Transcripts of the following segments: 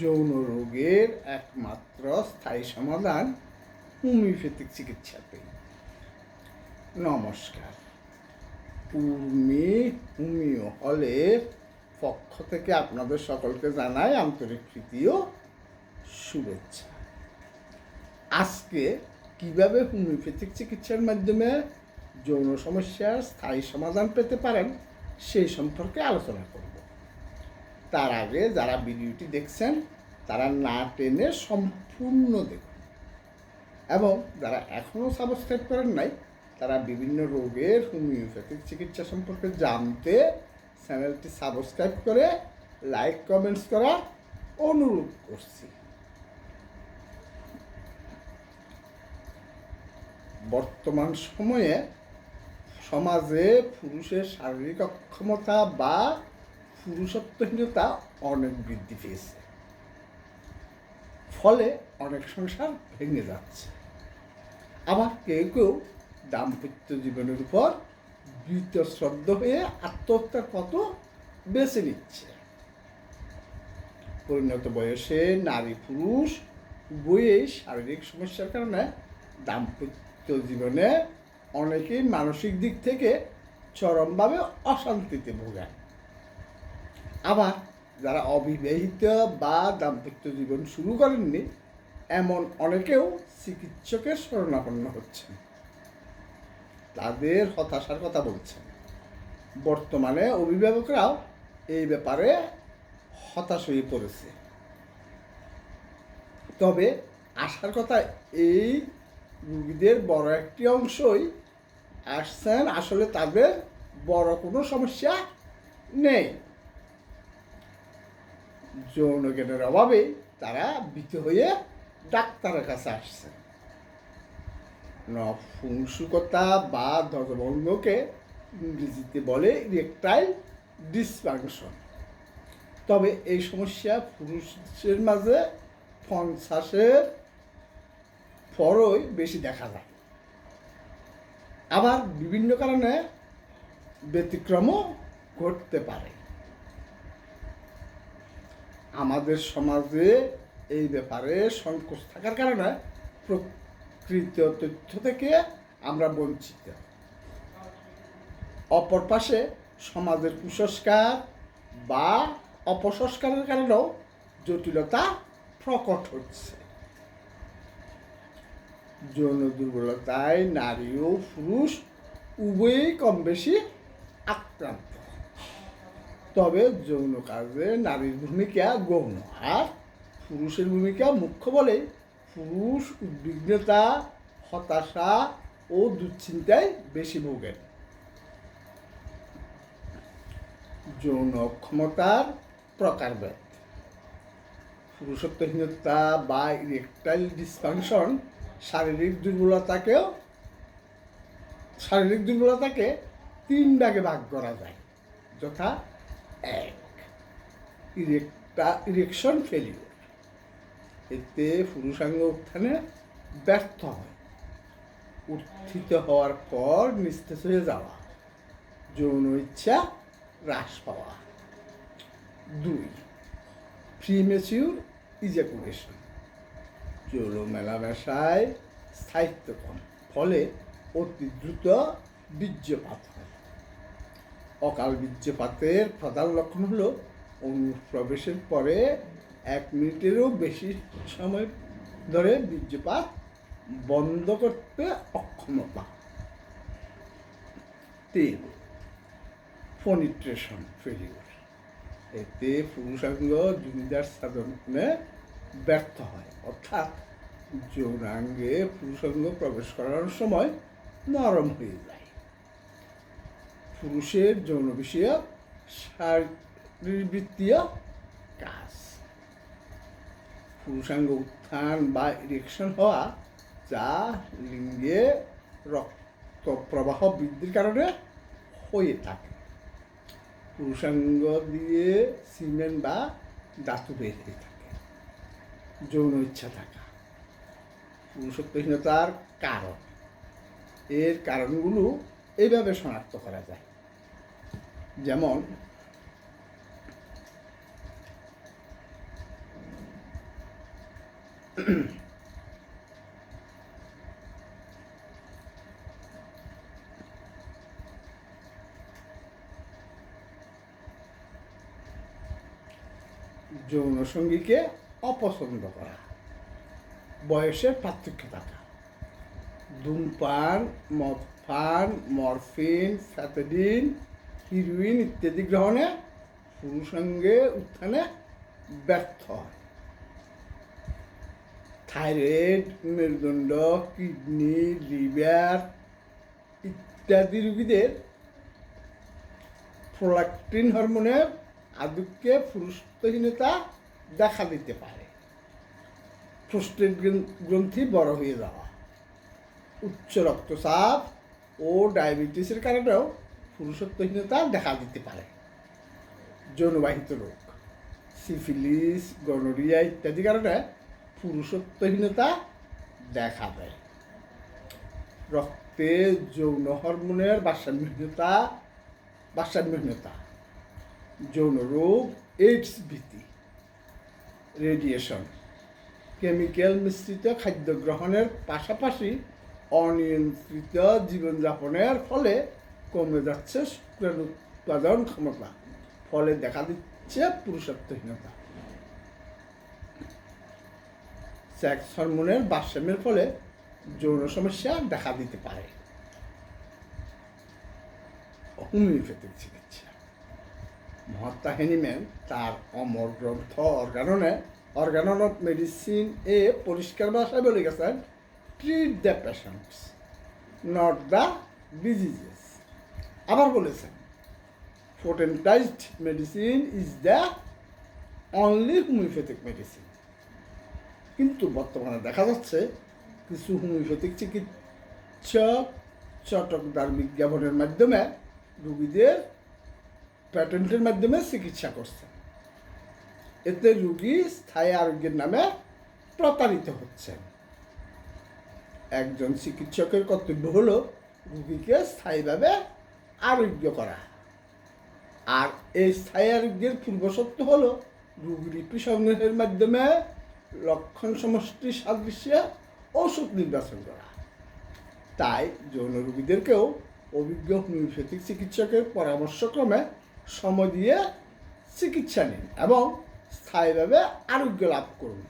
যৌন রোগের একমাত্র স্থায়ী সমাধান হোমিওপ্যাথিক চিকিৎসাতে নমস্কার। উর্মি হোমিও হলের পক্ষ থেকে আপনাদের সকলকে জানাই আন্তরিক ও শুভেচ্ছা। আজকে কীভাবে হোমিওপ্যাথিক চিকিৎসার মাধ্যমে যৌন সমস্যার স্থায়ী সমাধান পেতে পারেন, সেই সম্পর্কে আলোচনা করব। তার আগে যারা ভিডিওটি দেখছেন, তারা না টেনে সম্পূর্ণ দেখুন। এবং যারা এখনও সাবস্ক্রাইব করেন নাই, তারা বিভিন্ন রোগের হোমিওপ্যাথিক চিকিৎসা সম্পর্কে জানতে চ্যানেলটি সাবস্ক্রাইব করে লাইক কমেন্টস করা অনুরোধ করছি। বর্তমান সময়ে সমাজে পুরুষের শারীরিক অক্ষমতা বা পুরুষত্বহীনতা অনেক বৃদ্ধি পেয়েছে। ফলে অনেক সংসার ভেঙে যাচ্ছে। আবার কেউ কেউ দাম্পত্য জীবনের উপর বীতশ্রদ্ধ হয়ে আত্মহত্যার পথ বেছে নিচ্ছে। পরিণত বয়সে নারী পুরুষ উভয়েই শারীরিক সমস্যার কারণে দাম্পত্য জীবনে অনেকেই মানসিক দিক থেকে চরমভাবে অশান্তিতে ভোগেন। আবার যারা অবিবাহিত বা দাম্পত্য জীবন শুরু করেননি, এমন অনেকেও চিকিৎসকের শরণাপন্ন হচ্ছেন। তাদের হতাশার কথা বলছেন। বর্তমানে অভিভাবকরাও এই ব্যাপারে হতাশ হয়ে পড়েছে। তবে আসার কথা এই রুগীদের বড় একটি অংশই আসছেন, আসলে তাদের বড় কোনো সমস্যা নেই। যৌন জ্ঞানের অভাবে তারা ভীত হয়ে ডাক্তারের কাছে আসছে। নপুংসুকতা বা ধ্বজভঙ্গকে ইংরেজিতে বলে রেকটাইল ডিসফাংশন তবে এই সমস্যা পুরুষের মাঝে পঞ্চাশের পরই বেশি দেখা যায়। আবার বিভিন্ন কারণে ব্যতিক্রমও ঘটতে পারে। আমাদের সমাজে এই ব্যাপারে সংকোচ থাকার কারণে প্রকৃত তথ্য থেকে আমরা বঞ্চিত। অপর পাশে সমাজের কুসংস্কার বা অপসংস্কারের কারণেও জটিলতা প্রকট হচ্ছে। যৌন দুর্বলতায় নারী ও পুরুষ উভয়ই কম বেশি আক্রান্ত। তবে যৌন কাজে নারীর ভূমিকা গৌণ, আর পুরুষের ভূমিকা মুখ্য বলে পুরুষ উদ্বিগ্নতা, হতাশা ও দুশ্চিন্তায় বেশি ভোগেন। যৌন অক্ষমতার প্রকারভেদ। পুরুষত্বহীনতা বা ইরেকটাইল ডিসফাংশন শারীরিক দুর্বলতাকেও, শারীরিক দুর্বলতাকে তিন ভাগে ভাগ করা যায়, যথা এক। ইরেকটা ইরেকশন ফেলিওর এতে পুরুষাঙ্গ উত্থানে ব্যর্থ হয়। উত্থিত হওয়ার পর নিস্তেজ হয়ে যাওয়া। যৌন ইচ্ছা হ্রাস পাওয়া। দুই। প্রিমেচিউর ইজাকুলেশন যৌন মেলামেশায় স্থায়িত্ব কম। ফলে অতি দ্রুত বীর্যপাত হয়। অকাল বীর্যপাতের প্রধান লক্ষণ হলো অনুপ্রবেশের পরে এক মিনিটেরও বেশি সময় ধরে বীর্যপাত বন্ধ করতে অক্ষমতা তিন ফনিট্রেশন ফেলিওর এতে পুরুষাঙ্গ জমিদার সাধনে ব্যর্থ হয়। অর্থাৎ যৌনাঙ্গে পুরুষাঙ্গ প্রবেশ করার সময় নরম হয়ে যায়। পুরুষের যৌন বিষয়ক শারীরবৃত্তীয় কাজ। পুরুষাঙ্গ উত্থান বা ইরেকশন হওয়া যা লিঙ্গে রক্ত প্রবাহ বৃদ্ধির কারণে হয়ে থাকে। পুরুষাঙ্গ দিয়ে সিমেন্ট বা ধাতু বের হয়ে থাকে। যৌন ইচ্ছা থাকা। পুরুষত্বহীনতার কারণ। এর কারণগুলো এইভাবে শনাক্ত করা যায়। যেমন যৌন সঙ্গীকে অপছন্দ করা। বয়সের পার্থক্য থাকা ধূমপান মদ পান মরফিন ফ্যাথেডিন হিরোইন ইত্যাদি গ্রহণে পুরুষাঙ্গে উত্থানে ব্যর্থ হয়। থাইরয়েড, মেরুদণ্ড, কিডনি, লিভার ইত্যাদি রোগীদের প্রোলাক্টিন হরমোনের আদুক্যে পুরুষত্বহীনতা দেখা দিতে পারে। প্রস্টেট গ্রন্থি বড় হয়ে যাওয়া। উচ্চ রক্তচাপ ও ডায়াবেটিসের কারণেও পুরুষত্বহীনতা দেখা দিতে পারে। যৌনবাহিত রোগ, সিফিলিস, গনোরিয়া ইত্যাদি কারণে পুরুষত্বহীনতা দেখা দেয়। রক্তে যৌন হরমোনের ভারসাম্যহীনতা ভারসাম্যহীনতা, যৌন রোগ এইডস ভীতি রেডিয়েশন কেমিক্যাল মিশ্রিত খাদ্য গ্রহণের পাশাপাশি অনিয়ন্ত্রিত জীবনযাপনের ফলে কমে যাচ্ছে শুক্রের উৎপাদন ক্ষমতা। ফলে দেখা দিচ্ছে পুরুষত্বহীনতা সেক্স হরমোনের ভারসাম্যের ফলে যৌন সমস্যা দেখা দিতে পারে। হোমিওপ্যাথিক চিকিৎসা। মহাত্মা হেনিম্যান তার অমর গ্রন্থ অর্গাননে অর্গানন অফ মেডিসিন এ পরিষ্কার ভাষায় বলে গেছেন treat the patients not the diseases আবার বলেছেন potentized medicine is the only homeopathic medicine কিন্তু বর্তমানে দেখা যাচ্ছে, কিছু হোমিওপ্যাথিক চিকিৎসক চটকদার বিজ্ঞাপনের মাধ্যমে রুগীদের প্যাটেন্টের মাধ্যমে চিকিৎসা করছে। এতে রুগী স্থায়ী আরোগ্যের নামে প্রতারিত হচ্ছেন একজন চিকিৎসকের কর্তব্য হলো রুগীকে স্থায়ীভাবে আরোগ্য করা। আর এই স্থায়ী আরোগ্যের পূর্বশর্ত হলো, রুগী লিপি সংগ্রহের মাধ্যমে লক্ষণ সমষ্টি সাদৃশ্যে ওষুধ নির্বাচন করা। তাই যৌন রোগীদেরকেও অভিজ্ঞ হোমিওপ্যাথিক চিকিৎসকের পরামর্শক্রমে সময় দিয়ে চিকিৎসা নিন এবং স্থায়ীভাবে আরোগ্য লাভ করুন।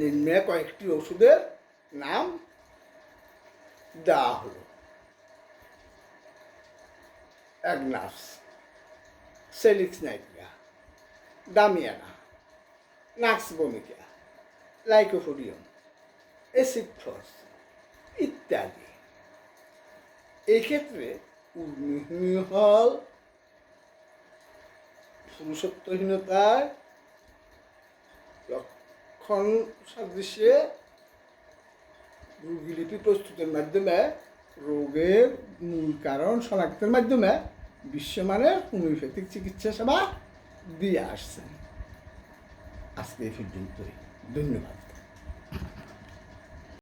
নিম্নে কয়েকটি ওষুধের নাম দেওয়া হলো। অ্যাগনাস সেলিক্স নাইট্রিয়া দামিয়ানা নাক্স বমিকা লাইকোফোডিয়াম এসিডফস ইত্যাদি। এক্ষেত্রে উর্মিহল, পুরুষত্বহীনতায় লক্ষণ সাদৃশ্যে রোগীলিপি প্রস্তুতের মাধ্যমে রোগের মূল কারণ শনাক্তের মাধ্যমে বিশ্বমানের হোমিওপ্যাথিক চিকিৎসা সেবা দিয়ে আসছেন আজকে এই পর্যন্তই। ধন্যবাদ।